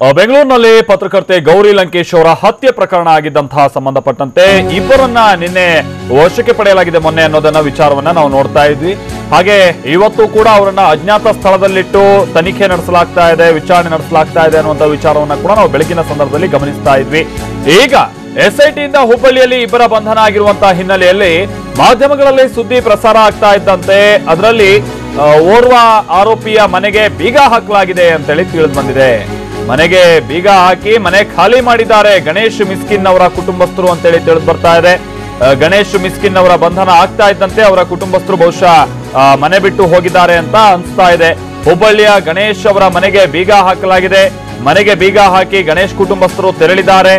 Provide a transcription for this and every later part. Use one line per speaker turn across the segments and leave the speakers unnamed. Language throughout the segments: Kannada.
ಬೆಂಗಳೂರಿನಲ್ಲಿ ಪತ್ರಕರ್ತೆ ಗೌರಿ ಲಂಕೇಶ್ ಅವರ ಹತ್ಯೆ ಪ್ರಕರಣ ಆಗಿದ್ದಂತಹ ಸಂಬಂಧಪಟ್ಟಂತೆ ಇಬ್ಬರನ್ನ ನಿನ್ನೆ ವಶಕ್ಕೆ ಪಡೆಯಲಾಗಿದೆ ಮೊನ್ನೆ ಅನ್ನೋದನ್ನ ವಿಚಾರವನ್ನ ನಾವು ನೋಡ್ತಾ ಇದ್ವಿ. ಹಾಗೆ ಇವತ್ತು ಕೂಡ ಅವರನ್ನ ಅಜ್ಞಾತ ಸ್ಥಳದಲ್ಲಿಟ್ಟು ತನಿಖೆ ನಡೆಸಲಾಗ್ತಾ ಇದೆ, ವಿಚಾರಣೆ ನಡೆಸಲಾಗ್ತಾ ಇದೆ ಅನ್ನುವಂಥ ವಿಚಾರವನ್ನ ಕೂಡ ನಾವು ಬೆಳಗಿನ ಸಂದರ್ಭದಲ್ಲಿ ಗಮನಿಸ್ತಾ ಇದ್ವಿ. ಈಗ ಎಸ್ಐಟಿಯಿಂದ ಹುಬ್ಬಳ್ಳಿಯಲ್ಲಿ ಇಬ್ಬರ ಬಂಧನ ಆಗಿರುವಂತಹ ಹಿನ್ನೆಲೆಯಲ್ಲಿ ಮಾಧ್ಯಮಗಳಲ್ಲಿ ಸುದ್ದಿ ಪ್ರಸಾರ ಆಗ್ತಾ ಇದ್ದಂತೆ ಅದರಲ್ಲಿ ಓರ್ವ ಆರೋಪಿಯ ಮನೆಗೆ ಬೀಗ ಹಾಕಲಾಗಿದೆ ಅಂತೇಳಿ ತಿಳಿದು ಬಂದಿದೆ. ಮನೆಗೆ ಬೀಗ ಹಾಕಿ ಮನೆ ಖಾಲಿ ಮಾಡಿದ್ದಾರೆ. ಗಣೇಶ್ ಮಿಸ್ಕಿನ್ ಅವರ ಕುಟುಂಬಸ್ಥರು ಅಂತೇಳಿ ತಿಳಿದು ಬರ್ತಾ ಇದೆ. ಗಣೇಶ್ ಮಿಸ್ಕಿನ್ ಅವರ ಬಂಧನ ಆಗ್ತಾ ಇದ್ದಂತೆ ಅವರ ಕುಟುಂಬಸ್ಥರು ಬಹುಶಃ ಮನೆ ಬಿಟ್ಟು ಹೋಗಿದ್ದಾರೆ ಅಂತ ಅನಿಸ್ತಾ ಇದೆ. ಹುಬ್ಬಳ್ಳಿಯ ಗಣೇಶ್ ಅವರ ಮನೆಗೆ ಬೀಗ ಹಾಕಲಾಗಿದೆ. ಮನೆಗೆ ಬೀಗ ಹಾಕಿ ಗಣೇಶ್ ಕುಟುಂಬಸ್ಥರು ತೆರಳಿದ್ದಾರೆ.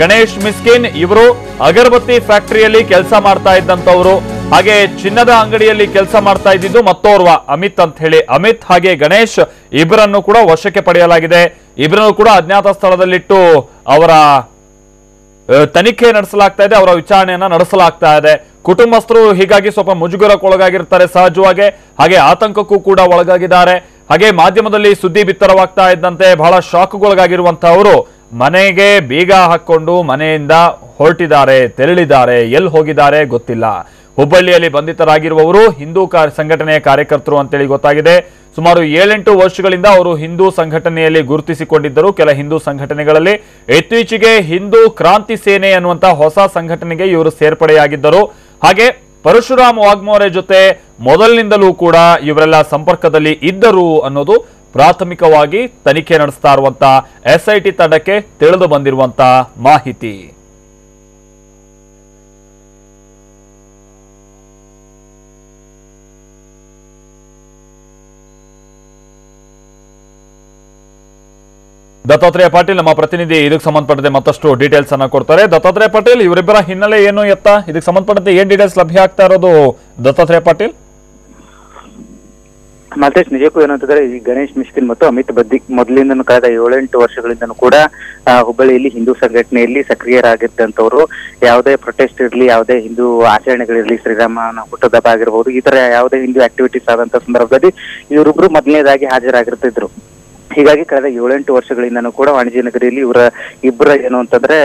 ಗಣೇಶ್ ಮಿಸ್ಕಿನ್ ಇವರು ಅಗರಬತ್ತಿ ಫ್ಯಾಕ್ಟರಿಯಲ್ಲಿ ಕೆಲಸ ಮಾಡ್ತಾ ಇದ್ದಂತವರು ಹಾಗೆ ಚಿನ್ನದ ಅಂಗಡಿಯಲ್ಲಿ ಕೆಲಸ ಮಾಡ್ತಾ ಇದ್ದಿದ್ದು ಮತ್ತೋರ್ವ ಅಮಿತ್ ಅಂತ ಹೇಳಿ. ಅಮಿತ್ ಹಾಗೆ ಗಣೇಶ್ ಇಬ್ಬರನ್ನು ಕೂಡ ವಶಕ್ಕೆ ಪಡೆಯಲಾಗಿದೆ. ಇಬ್ಬರನ್ನು ಕೂಡ ಅಜ್ಞಾತ ಸ್ಥಳದಲ್ಲಿಟ್ಟು ಅವರ ತನಿಖೆ ನಡೆಸಲಾಗ್ತಾ ಇದೆ, ಅವರ ವಿಚಾರಣೆಯನ್ನ ನಡೆಸಲಾಗ್ತಾ ಇದೆ. ಕುಟುಂಬಸ್ಥರು ಹೀಗಾಗಿ ಸ್ವಲ್ಪ ಮುಜುಗರಕ್ಕೊಳಗಾಗಿರ್ತಾರೆ ಸಹಜವಾಗಿ. ಹಾಗೆ ಆತಂಕಕ್ಕೂ ಕೂಡ ಒಳಗಾಗಿದ್ದಾರೆ. ಹಾಗೆ ಮಾಧ್ಯಮದಲ್ಲಿ ಸುದ್ದಿ ಬಿತ್ತರವಾಗ್ತಾ ಇದ್ದಂತೆ ಬಹಳ ಶಾಕ್ಗೊಳಗಾಗಿರುವಂತಹವರು ಮನೆಗೆ ಬೀಗ ಹಾಕೊಂಡು ಮನೆಯಿಂದ ಹೊರಟಿದ್ದಾರೆ, ತೆರಳಿದ್ದಾರೆ, ಎಲ್ಲಿ ಹೋಗಿದ್ದಾರೆ ಗೊತ್ತಿಲ್ಲ. ಹುಬ್ಬಳ್ಳಿಯಲ್ಲಿ ಬಂಧಿತರಾಗಿರುವವರು ಹಿಂದೂ ಸಂಘಟನೆಯ ಕಾರ್ಯಕರ್ತರು ಅಂತೇಳಿ ಗೊತ್ತಾಗಿದೆ. ಸುಮಾರು ಏಳೆಂಟು ವರ್ಷಗಳಿಂದ ಅವರು ಹಿಂದೂ ಸಂಘಟನೆಯಲ್ಲಿ ಗುರುತಿಸಿಕೊಂಡಿದ್ದರು. ಕೆಲ ಹಿಂದೂ ಸಂಘಟನೆಗಳಲ್ಲಿ ಇತ್ತೀಚೆಗೆ ಹಿಂದೂ ಕ್ರಾಂತಿ ಸೇನೆ ಎನ್ನುವಂತಹ ಹೊಸ ಸಂಘಟನೆಗೆ ಇವರು ಸೇರ್ಪಡೆಯಾಗಿದ್ದರು. ಹಾಗೆ ಪರಶುರಾಮ್ ವಾಗ್ಮೋರೆ ಜೊತೆ ಮೊದಲಿನಿಂದಲೂ ಕೂಡ ಇವರೆಲ್ಲ ಸಂಪರ್ಕದಲ್ಲಿ ಇದ್ದರು ಅನ್ನೋದು ಪ್ರಾಥಮಿಕವಾಗಿ ತನಿಖೆ ನಡೆಸ್ತಾ ಇರುವಂತಹ ಎಸ್ಐಟಿ ತಂಡಕ್ಕೆ ತಿಳಿದು ಬಂದಿರುವಂತಹ ಮಾಹಿತಿ. ದತ್ತಾತ್ರೇಯ ಪಾಟೀಲ್ ನಮ್ಮ ಪ್ರತಿನಿಧಿ, ಇದಕ್ಕೆ ಸಂಬಂಧಪಟ್ಟಂತೆ ಮತ್ತಷ್ಟು ಡೀಟೇಲ್ಸ್ ಅನ್ನ ಕೊಡ್ತಾರೆ. ದತ್ತಾತ್ರೇಯ ಪಾಟೀಲ್, ಇವರಿಬ್ಬರ ಹಿನ್ನೆಲೆ ಏನು ಎತ್ತ? ಇದಕ್ಕೆ ಸಂಬಂಧಪಟ್ಟಂತೆ ಏನ್ ಡೀಟೇಲ್ಸ್ ಲಭ್ಯ ಆಗ್ತಾ ಇರೋದು ದತ್ತಾತ್ರೇಯ ಪಾಟೀಲ್?
ಮಲ್ತೇಶ್, ನಿಜಕ್ಕೂ ಏನಂತಂದ್ರೆ ಈ ಗಣೇಶ್ ಮಿಶ್ಕಿನ್ ಮತ್ತು ಅಮಿತ್ ಬದ್ದಿ ಮೊದಲಿಂದನೂ ಕಳೆದ ಏಳೆಂಟು ವರ್ಷಗಳಿಂದನೂ ಕೂಡ ಹುಬ್ಬಳ್ಳಿಯಲ್ಲಿ ಹಿಂದೂ ಸಂಘಟನೆಯಲ್ಲಿ ಸಕ್ರಿಯರಾಗಿದ್ದಂಥವ್ರು. ಯಾವುದೇ ಪ್ರೊಟೆಸ್ಟ್ ಇರಲಿ, ಯಾವುದೇ ಹಿಂದೂ ಆಚರಣೆಗಳಿರಲಿ, ಶ್ರೀರಾಮನ ಹುಟ್ಟದಬ್ಬ ಆಗಿರ್ಬೋದು, ಈ ತರ ಯಾವುದೇ ಹಿಂದೂ ಆಕ್ಟಿವಿಟೀಸ್ ಆದಂತ ಸಂದರ್ಭದಲ್ಲಿ ಇವರಿಬ್ರು ಮೊದಲನೇದಾಗಿ ಹಾಜರಾಗಿರ್ತಿದ್ರು. ಹೀಗಾಗಿ ಕಳೆದ ಏಳೆಂಟು ವರ್ಷಗಳಿಂದನೂ ಕೂಡ ವಾಣಿಜ್ಯ ನಗರಿಯಲ್ಲಿ ಇವರ ಇಬ್ಬರ ಏನು ಅಂತಂದ್ರೆ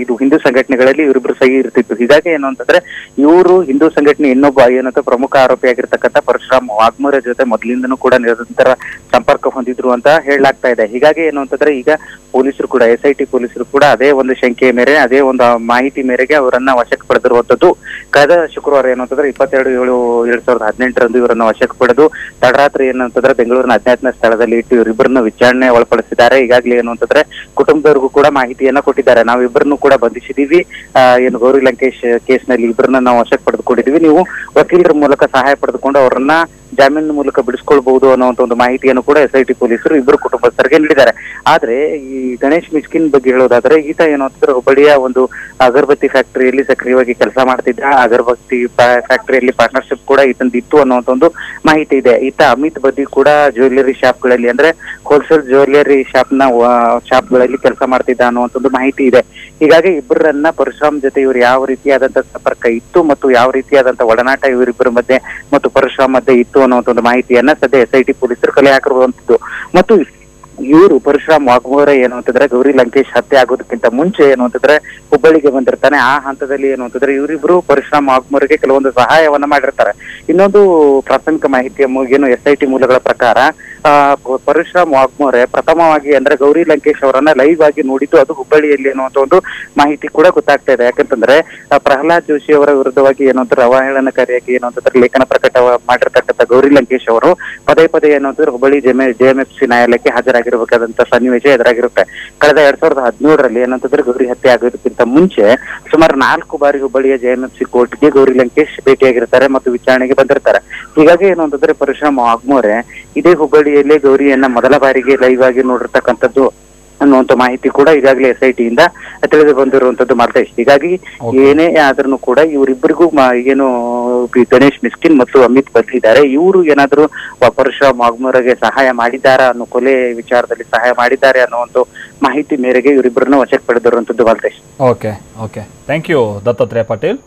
ಇದು ಹಿಂದೂ ಸಂಘಟನೆಗಳಲ್ಲಿ ಇವರಿಬ್ರು ಸಹಿ ಇರ್ತಿತ್ತು. ಹೀಗಾಗಿ ಏನು ಅಂತಂದ್ರೆ, ಇವರು ಹಿಂದೂ ಸಂಘಟನೆ ಇನ್ನೊಬ್ಬ ಏನಂತ ಪ್ರಮುಖ ಆರೋಪಿಯಾಗಿರ್ತಕ್ಕಂಥ ಪರಶುರಾಮ್ ವಾಗ್ಮೂರ ಜೊತೆ ಮೊದಲಿಂದನೂ ಕೂಡ ನಿರಂತರ ಸಂಪರ್ಕ ಹೊಂದಿದ್ರು ಅಂತ ಹೇಳಲಾಗ್ತಾ ಇದೆ. ಹೀಗಾಗಿ ಏನು ಅಂತಂದ್ರೆ, ಈಗ ಪೊಲೀಸರು ಕೂಡ ಎಸ್ ಐ ಟಿ ಪೊಲೀಸರು ಕೂಡ ಅದೇ ಒಂದು ಶಂಕೆಯ ಮೇರೆ, ಅದೇ ಒಂದು ಮಾಹಿತಿ ಮೇರೆಗೆ ಅವರನ್ನ ವಶಕ್ಕೆ ಪಡೆದಿರುವಂತದ್ದು ಕಳೆದ ಶುಕ್ರವಾರ ಏನು ಅಂತಂದ್ರೆ, ಇಪ್ಪತ್ತೆರಡು, ಏಳು, ಎರಡ್ ಸಾವಿರದ ಹದಿನೆಂಟರಂದು ಇವರನ್ನ ವಶಕ್ಕೆ ಪಡೆದು, ತಡರಾತ್ರಿ ಏನು ಅಂತಂದ್ರೆ ಬೆಂಗಳೂರಿನ ಅಜ್ಞಾತನ ಸ್ಥಳದಲ್ಲಿ ಇಟ್ಟು ಇವರಿಬ್ಬರನ್ನ ವಿಚಾರಣೆ ಒಳಪಡಿಸಿದ್ದಾರೆ. ಈಗಾಗಲೇ ಏನು ಅಂತಂದ್ರೆ, ಕುಟುಂಬದವರಿಗೂ ಕೂಡ ಮಾಹಿತಿಯನ್ನ ಕೊಟ್ಟಿದ್ದಾರೆ. ನಾವಿಬ್ಬರನ್ನು ಕೂಡ ಬಂಧಿಸಿದೀವಿ. ಏನು ಗೌರಿ ಲಂಕೇಶ್ ಕೇಸ್ನಲ್ಲಿ ಇಬ್ಬರನ್ನ ನಾವು ವಶಕ್ಕೆ ಪಡೆದುಕೊಂಡಿದೀವಿ. ನೀವು ವಕೀಲರ ಮೂಲಕ ಸಹಾಯ ಪಡೆದುಕೊಂಡು ಅವರನ್ನ ಜಾಮೀನು ಮೂಲಕ ಬಿಡಿಸ್ಕೊಳ್ಬಹುದು ಅನ್ನುವಂತ ಒಂದು ಮಾಹಿತಿಯನ್ನು ಕೂಡ ಎಸ್ಐಟಿ ಪೊಲೀಸರು ಇಬ್ಬರು ಕುಟುಂಬಸ್ಥರಿಗೆ ನೀಡಿದ್ದಾರೆ. ಆದ್ರೆ ಈ ಗಣೇಶ್ ಮಿಸ್ಕಿನ್ ಬಗ್ಗೆ ಹೇಳೋದಾದ್ರೆ, ಈತ ಏನು ಅಂತಂದ್ರೆ ಹುಬ್ಬಳ್ಳಿಯ ಒಂದು ಅಗರಬತ್ತಿ ಫ್ಯಾಕ್ಟರಿಯಲ್ಲಿ ಸಕ್ರಿಯವಾಗಿ ಕೆಲಸ ಮಾಡ್ತಿದ್ದ. ಅಗರಬತ್ತಿ ಫ್ಯಾಕ್ಟರಿಯಲ್ಲಿ ಪಾರ್ಟ್ನರ್ಶಿಪ್ ಕೂಡ ಈತಂದು ಇತ್ತು ಅನ್ನುವಂತ ಒಂದು ಮಾಹಿತಿ ಇದೆ. ಈತ ಅಮಿತ್ ಬದಿ ಕೂಡ ಜ್ಯುವೆಲ್ಲರಿ ಶಾಪ್ಗಳಲ್ಲಿ ಅಂದ್ರೆ ಹೋಲ್ಸೇಲ್ ಜ್ಯುವೆಲ್ಲರಿ ಶಾಪ್ನ ಕೆಲಸ ಮಾಡ್ತಿದ್ದ ಅನ್ನುವಂತ ಒಂದು ಮಾಹಿತಿ ಇದೆ. ಹೀಗಾಗಿ ಇಬ್ಬರನ್ನ ಪರಶುರಾಮ್ ಜೊತೆ ಇವರು ಯಾವ ರೀತಿಯಾದಂತ ಸಂಪರ್ಕ ಇತ್ತು ಮತ್ತು ಯಾವ ರೀತಿಯಾದಂತ ಒಡನಾಟ ಇವರಿಬ್ಬರ ಮಧ್ಯೆ ಮತ್ತು ಪರಶುರಾಮ್ ಮಧ್ಯೆ ಇತ್ತು ಅನ್ನುವಂತ ಒಂದು ಮಾಹಿತಿಯನ್ನ ಸದ್ಯ ಎಸ್ ಐ ಟಿ ಪೊಲೀಸರು ಕಲೆ ಹಾಕಿರುವಂತದ್ದು. ಮತ್ತು ಇವರು ಪರಶುರಾಮ್ ವಾಗ್ಮೋರ ಏನು ಅಂತಂದ್ರೆ ಗೌರಿ ಲಂಕೇಶ್ ಹತ್ಯೆ ಆಗೋದಕ್ಕಿಂತ ಮುಂಚೆ ಏನು ಅಂತಂದ್ರೆ ಹುಬ್ಬಳ್ಳಿಗೆ ಬಂದಿರ್ತಾನೆ. ಆ ಹಂತದಲ್ಲಿ ಏನು ಅಂತಂದ್ರೆ ಇವರಿಬ್ರು ಪರಶುರಾಮ್ ವಾಗ್ಮೋರಿಗೆ ಕೆಲವೊಂದು ಸಹಾಯವನ್ನ ಮಾಡಿರ್ತಾರೆ. ಇನ್ನೊಂದು ಪ್ರಾಥಮಿಕ ಮಾಹಿತಿಯ ಏನು ಎಸ್ ಐ ಮೂಲಗಳ ಪ್ರಕಾರ ಪರಶುರಾಮ್ ವಾಗ್ಮೋರೆ ಪ್ರಥಮವಾಗಿ ಅಂದ್ರೆ ಗೌರಿ ಲಂಕೇಶ್ ಅವರನ್ನ ಲೈವ್ ಆಗಿ ನೋಡಿದ್ದು ಅದು ಹುಬ್ಬಳ್ಳಿಯಲ್ಲಿ ಅನ್ನುವಂತ ಒಂದು ಮಾಹಿತಿ ಕೂಡ ಗೊತ್ತಾಗ್ತಾ ಇದೆ. ಯಾಕಂತಂದ್ರೆ ಪ್ರಹ್ಲಾದ್ ಜೋಶಿ ಅವರ ವಿರುದ್ಧವಾಗಿ ಏನು ಅಂತಾರೆ ಅವಹೇಳನಕಾರಿಯಾಗಿ ಏನು ಅಂತಂದ್ರೆ ಲೇಖನ ಪ್ರಕಟ ಮಾಡಿರ್ತಕ್ಕಂಥ ಗೌರಿ ಲಂಕೇಶ್ ಅವರು ಪದೇ ಪದೇ ಏನು ಅಂತಂದ್ರೆ ಹುಬ್ಬಳ್ಳಿ ಜೆ ಸಿ ನ್ಯಾಯಾಲಯಕ್ಕೆ ಹಾಜರಾಗಿರಬೇಕಾದಂತ ಸನ್ನಿವೇಶ ಎದುರಾಗಿರುತ್ತೆ. ಕಳೆದ ಎರಡ್ ಸಾವಿರದ ಹದಿನೇಳರಲ್ಲಿ ಏನಂತಂದ್ರೆ ಗೌರಿ ಹತ್ಯೆ ಆಗೋದಕ್ಕಿಂತ ಮುಂಚೆ ಸುಮಾರು ನಾಲ್ಕು ಬಾರಿ ಹುಬ್ಬಳ್ಳಿಯ ಜೆ ಎಂ ಎಫ್ ಸಿ ಕೋರ್ಟ್ಗೆ ಗೌರಿ ಲಂಕೇಶ್ ಭೇಟಿಯಾಗಿರ್ತಾರೆ ಮತ್ತು ವಿಚಾರಣೆಗೆ ಬಂದಿರ್ತಾರೆ. ಹೀಗಾಗಿ ಏನು ಅಂತಂದ್ರೆ ಪರಶುರಾಮ್ ವಾಗ್ಮೋರೆ ಇದೇ ಹುಬ್ಬಳ್ಳಿಯಲ್ಲಿ ಗೌರಿಯನ್ನ ಮೊದಲ ಬಾರಿಗೆ ಲೈವ್ ಆಗಿ ನೋಡಿರ್ತಕ್ಕಂಥದ್ದು ಅನ್ನುವಂತ ಮಾಹಿತಿ ಕೂಡ ಈಗಾಗಲೇ ಎಸ್ ಐ ಟಿಯಿಂದ ತಿಳಿದು ಬಂದಿರುವಂತದ್ದು ಮಾರ್ಗದರ್ಶಿ ಹೀಗಾಗಿ ಏನೇ ಆದ್ರೂ ಕೂಡ ಇವರಿಬ್ಬರಿಗೂ ಏನು ಗಣೇಶ್ ಮಿಸ್ಕಿನ್ ಮತ್ತು ಅಮಿತ್ ಬದ್ಲಿದ್ದಾರೆ ಇವರು ಏನಾದ್ರು ಪರಶುರಾಮ್ ವಾಗ್ಮೂರಗೆ ಸಹಾಯ ಮಾಡಿದ್ದಾರಾ ಅನ್ನೋ ಕೊಲೆ ವಿಚಾರದಲ್ಲಿ ಸಹಾಯ ಮಾಡಿದ್ದಾರೆ ಅನ್ನೋ ಒಂದು ಮಾಹಿತಿ ಮೇರೆಗೆ ಇವರಿಬ್ಬರನ್ನ ವಶಕ್ಕೆ ಪಡೆದಿರುವಂತದ್ದು ಮಾರ್ಗದರ್ಶಿ
okay okay thank you Dattatreya Patil.